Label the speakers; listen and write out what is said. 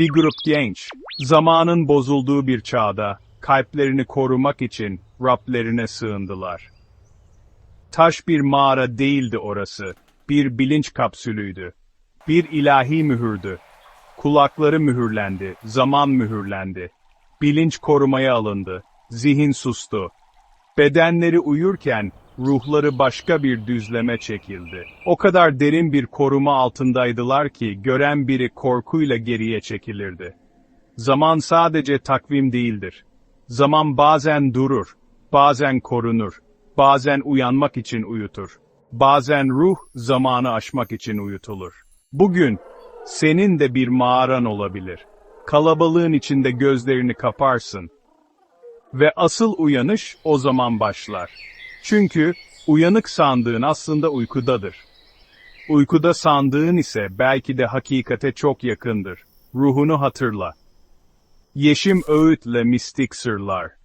Speaker 1: Bir grup genç, zamanın bozulduğu bir çağda, kalplerini korumak için Rablerine sığındılar. Taş bir mağara değildi orası, bir bilinç kapsülüydü. Bir ilahi mühürdü. Kulakları mühürlendi, zaman mühürlendi. Bilinç korumaya alındı, zihin sustu. Bedenleri uyurken ruhları başka bir düzleme çekildi. O kadar derin bir koruma altındaydılar ki gören biri korkuyla geriye çekilirdi. Zaman sadece takvim değildir. Zaman bazen durur, bazen korunur, bazen uyanmak için uyutur. Bazen ruh zamanı aşmak için uyutulur. Bugün senin de bir mağaran olabilir. Kalabalığın içinde gözlerini kaparsın ve asıl uyanış o zaman başlar. Çünkü uyanık sandığın aslında uykudadır. Uykuda sandığın ise belki de hakikate çok yakındır. Ruhunu hatırla. Yeşim Öğüt'le Mistik Sırlar